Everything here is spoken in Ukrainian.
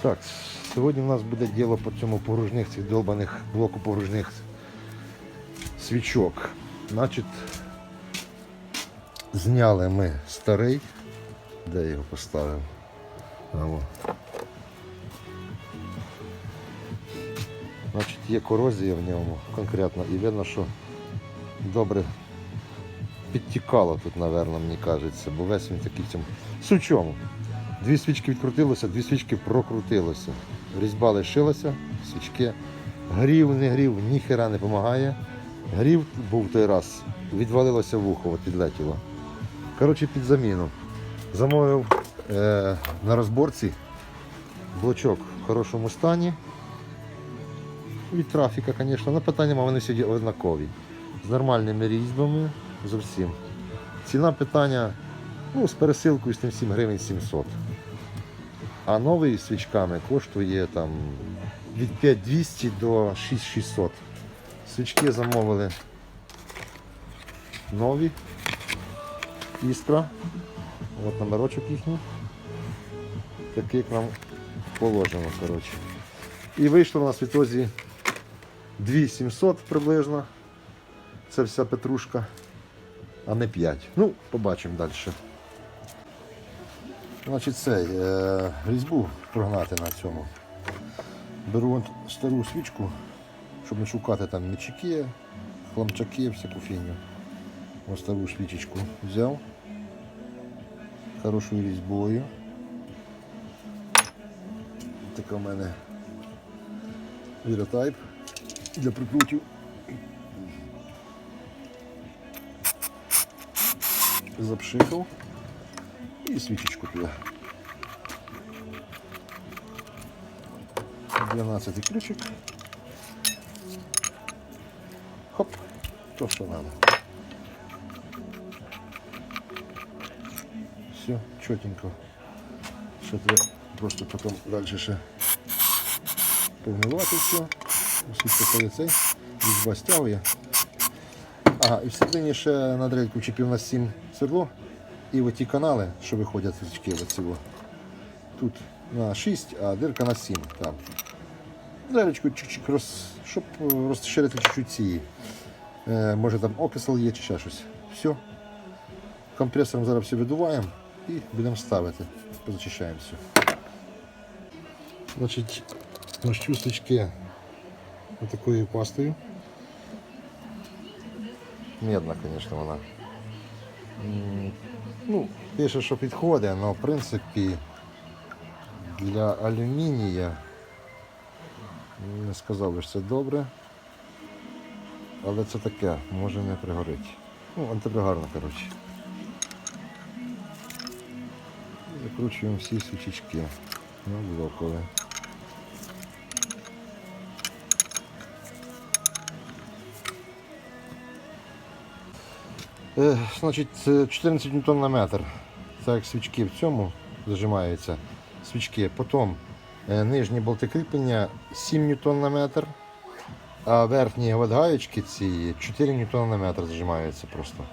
Так, сьогодні у нас буде діло по цьому погружних цих долбаних блоку погружних свічок. Значить, зняли ми старий. Де його поставив? Значить, є корозія в ньому конкретно і видно, що добре підтікало тут, напевно, мені кажеться, бо весь він такий в цьому. Дві свічки відкрутилося, дві свічки прокрутилося. Різьба лишилася, свічки. Грів, не грів, ніхера не допомагає. Грів був той раз, відвалилося вухо, от відлетіло. Коротше, під заміну. Замовив е, на розборці блочок в хорошому стані. Від трафіка, звісно, на питання вони сьогодні однакові. З нормальними різьбами, з усім. Ціна питання ну, з пересилкою з тим 7 гривень 700. А новий з свічками коштує там від 5200 до 6600. Свічки замовили нові. Іскра. От номерочок їхній. Такий, як нам положено. коротше. І вийшло у нас в ітозі 2700 приблизно. Це вся петрушка, а не 5. Ну, побачимо далі. Значить, цей, е, різьбу прогнати на цьому. Беру стару свічку, щоб не шукати там мічики, хламчаки, всяку фігню. Ось стару свічечку взяв. Хорошою різьбою. Така в мене віротайп для прикрутів. Запшикав і свічечку туди. 12 ключик. Хоп, то, що надо. Все, чотенько. Ще треба просто потім далі ще повмивати все. Оскільки цей різьба стягує. Ага, і всередині ще на дрельку чіпів на 7 свердло. І оті канали, що виходять з очки оцього. Тут на 6, а дирка на 7. Там. Дрелечку чуть-чуть роз, щоб розширити чуть-чуть ці. Е, може там окисел є чи ще щось. Все. Компресором зараз все видуваємо і будемо ставити. Позачищаємо все. Значить, мащу свічки отакою пастою. Медна, звісно, вона. Ну, пише, що підходить, але в принципі для алюмінія не сказав що це добре. Але це таке, може не пригорить. Ну, антипригарно, коротше. Закручуємо всі свічечки на блокові. Значить, 14 ньютон на метр. Це як свічки в цьому зажимаються. Свічки. Потім е, нижні болти кріплення 7 ньютон на метр, а верхні гаєчки ці 4 ньютон на метр зажимаються просто.